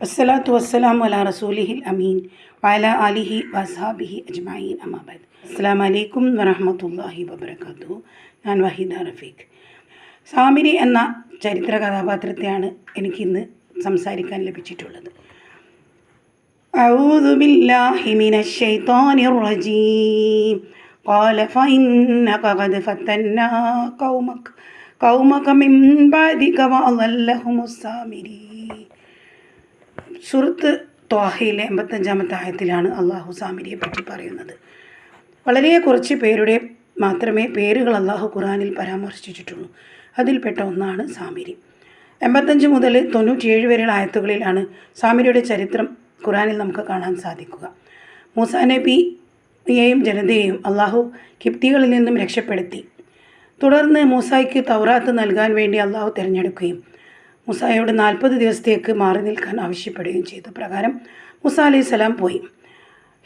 വസ്സലാത്തു വസ്സലാമു അലാ റസൂലിഹിൽ അമീൻ വഅല ആലിഹി വസ്ഹാബിഹി അജ്മഈൻ അമാബാദ് അസ്സലാമു അലൈക്കും വറഹ്മത്തുള്ളാഹി വബറകാതുഹു ഞാൻ വഹീദ റഫീഖ് സാമിരി എന്ന ചരിത്ര കഥാപാത്രത്തെയാണ് എനിക്കിന്ന് സംസാരിക്കാൻ ലഭിച്ചിട്ടുള്ളത് أعوذ بالله من الشيطان الرجيم قال فإنك قد فتنا قومك قومك من بعدك وأضلهم السامري സുഹൃത്ത് ത്വാഹയിലെ എൺപത്തഞ്ചാമത്തെ ആയത്തിലാണ് അള്ളാഹു സാമിരിയെ പറ്റി പറയുന്നത്. വളരെ കുറച്ച് പേരുടെ മാത്രമേ പേരുകൾ അള്ളാഹു ഖുറാനിൽ പരാമർശിച്ചിട്ടുള്ളൂ. അതിൽപ്പെട്ട ഒന്നാണ് സാമിരി. എൺപത്തഞ്ച് മുതൽ തൊണ്ണൂറ്റിയേഴ് വരെയുള്ള ആയത്തുകളിലാണ് സാമിരിയുടെ ചരിത്രം ഖുറാനിൽ നമുക്ക് കാണാൻ സാധിക്കുക. മൂസാ നബിയെയും ജനതയെയും അള്ളാഹു കിപ്തികളിൽ നിന്നും രക്ഷപ്പെടുത്തി. തുടർന്ന് മൂസായിക്ക് തൗറാത്ത് നൽകാൻ വേണ്ടി അള്ളാഹു തിരഞ്ഞെടുക്കുകയും മൂസായോട് നാൽപ്പത് ദിവസത്തേക്ക് മാറി നിൽക്കാൻ ആവശ്യപ്പെടുകയും ചെയ്തു. പ്രകാരം മുസ അലൈഹി സ്വലാം പോയി.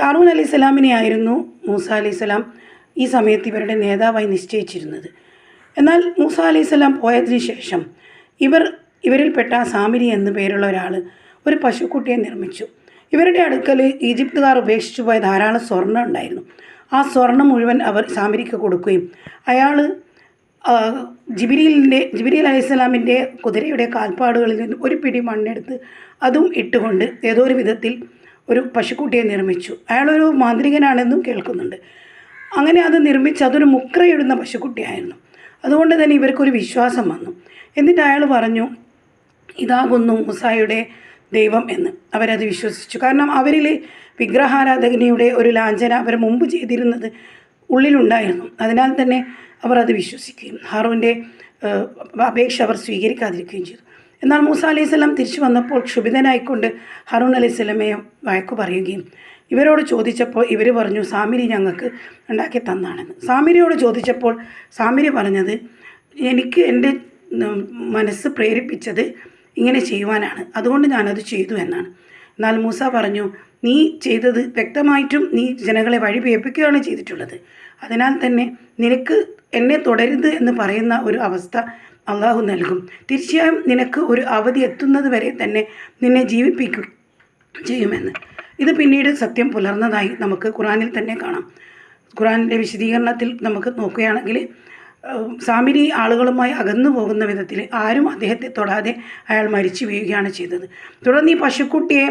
ഹാറൂൻ അലൈഹി സ്വലാമിനെയായിരുന്നു മൂസ അലൈഹി സ്വലാം ഈ സമയത്ത് ഇവരുടെ നേതാവായി നിശ്ചയിച്ചിരുന്നത്. എന്നാൽ മൂസ അലൈഹി സ്വലാം പോയതിനു ശേഷം ഇവർ ഇവരിൽപ്പെട്ട സാമിരി എന്നു പേരുള്ള ഒരാൾ ഒരു പശുക്കുട്ടിയെ നിർമ്മിച്ചു. ഇവരുടെ അടുക്കൽ ഈജിപ്തുകാർ ഉപേക്ഷിച്ചു പോയ ധാരാളം സ്വർണം ഉണ്ടായിരുന്നു. ആ സ്വർണം മുഴുവൻ അവർ സാമിരിക്ക് കൊടുക്കുകയും അയാൾ ജിബിരിലിന്റെ ജിബിരിൽ അലൈഹിസ്സലാമിന്റെ കുതിരയുടെ കാൽപ്പാടുകളിൽ നിന്ന് ഒരു പിടി മണ്ണെടുത്ത് അതും ഇട്ടുകൊണ്ട് ഏതോ ഒരു വിധത്തിൽ ഒരു പശുക്കുട്ടിയെ നിർമ്മിച്ചു. അയാളൊരു മാന്ത്രികനാണെന്നും കേൾക്കുന്നുണ്ട്. അങ്ങനെ അത് നിർമ്മിച്ച് അതൊരു മുക്രയിടുന്ന പശുക്കുട്ടിയായിരുന്നു. അതുകൊണ്ട് തന്നെ ഇവർക്കൊരു വിശ്വാസം വന്നു. എന്നിട്ട് അയാൾ പറഞ്ഞു ഇതാകുന്നു മൂസായുടെ ദൈവം എന്ന്. അവരത് വിശ്വസിച്ചു. കാരണം അവരിൽ വിഗ്രഹാരാധകനയുടെ ഒരു ലാഞ്ചന അവർ മുമ്പ് ചെയ്തിരുന്നത് ഉള്ളിലുണ്ടായിരുന്നു. അതിനാൽ തന്നെ അവർ അത് വിശ്വസിക്കുകയും ഹാറൂന്റെ അപേക്ഷ അവർ സ്വീകരിക്കാതിരിക്കുകയും ചെയ്തു. എന്നാൽ മൂസ അലൈഹി സ്വലാം തിരിച്ചു വന്നപ്പോൾ ക്ഷുഭിതനായിക്കൊണ്ട് ഹറൂൺ അലൈഹി സ്വലമയെ വഴക്കു പറയുകയും ഇവരോട് ചോദിച്ചപ്പോൾ ഇവർ പറഞ്ഞു സാമിരി ഞങ്ങൾക്ക് ഉണ്ടാക്കി തന്നാണെന്ന്. സാമിരിയോട് ചോദിച്ചപ്പോൾ സാമിരി പറഞ്ഞത് എനിക്ക് എന്റെ മനസ്സ് പ്രേരിപ്പിച്ചത് ഇങ്ങനെ ചെയ്യുവാനാണ്. അതുകൊണ്ട് ഞാനത് ചെയ്തു എന്നാണ്. എന്നാൽ മൂസ പറഞ്ഞു നീ ചെയ്തത് വ്യക്തമായിട്ടും നീ ജനങ്ങളെ വഴി പേപ്പിക്കുകയാണ് ചെയ്തിട്ടുള്ളത്. അതിനാൽ തന്നെ നിനക്ക് എന്നെ തുടരുത് എന്ന് പറയുന്ന ഒരു അവസ്ഥ അള്ളാഹു നൽകും. തീർച്ചയായും നിനക്ക് ഒരു അവധി എത്തുന്നത് വരെ തന്നെ നിന്നെ ജീവിപ്പിക്കും ചെയ്യുമെന്ന്. ഇത് പിന്നീട് സത്യം പുലർന്നതായി നമുക്ക് ഖുറാനിൽ തന്നെ കാണാം. ഖുറാനിന്റെ വിശദീകരണത്തിൽ നമുക്ക് നോക്കുകയാണെങ്കിൽ സാമിരി ആളുകളുമായി അകന്നു പോകുന്ന വിധത്തിൽ ആരും അദ്ദേഹത്തെ തൊടാതെ അയാൾ മരിച്ചു വീഴുകയാണ് ചെയ്തത്. തുടർന്ന് ഈ പശുക്കുട്ടിയെ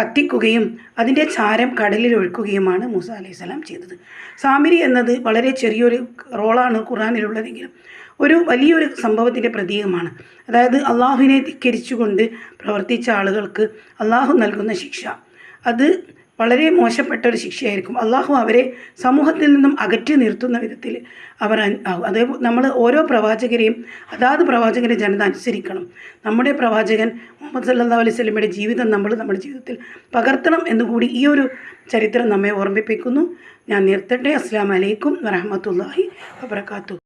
കത്തിക്കുകയും അതിന്റെ ചാരം കടലിൽ ഒഴുക്കുകയുമാണ് മൂസ അലൈഹി സ്വലാം ചെയ്തത്. സാമിരി എന്നത് വളരെ ചെറിയൊരു റോളാണ് ഖുറാനിലുള്ളതെങ്കിലും ഒരു വലിയൊരു സംഭവത്തിന്റെ പ്രതീകമാണ്. അതായത് അള്ളാഹുവിനെ ധിക്കരിച്ചുകൊണ്ട് പ്രവർത്തിച്ച ആളുകൾക്ക് അള്ളാഹു നൽകുന്ന ശിക്ഷ. അത് വളരെ മോശപ്പെട്ട ഒരു ശിക്ഷയായിരിക്കും. അള്ളാഹു അവരെ സമൂഹത്തിൽ നിന്നും അകറ്റി നിർത്തുന്ന വിധത്തിൽ അവർ ആവും. അതേ നമ്മൾ ഓരോ പ്രവാചകരെയും അതാത് പ്രവാചകരെ ജനത അനുസരിക്കണം. നമ്മുടെ പ്രവാചകൻ മുഹമ്മദ് സല്ലാ അലൈഹി സ്വലമയുടെ ജീവിതം നമ്മൾ നമ്മുടെ ജീവിതത്തിൽ പകർത്തണം എന്നുകൂടി ഈ ഒരു ചരിത്രം നമ്മെ ഓർമ്മിപ്പിക്കുന്നു. ഞാൻ നിർത്തട്ടെ. അസ്സാം വലൈക്കും വറഹമത്തല്ലാഹി വബർക്കാത്തു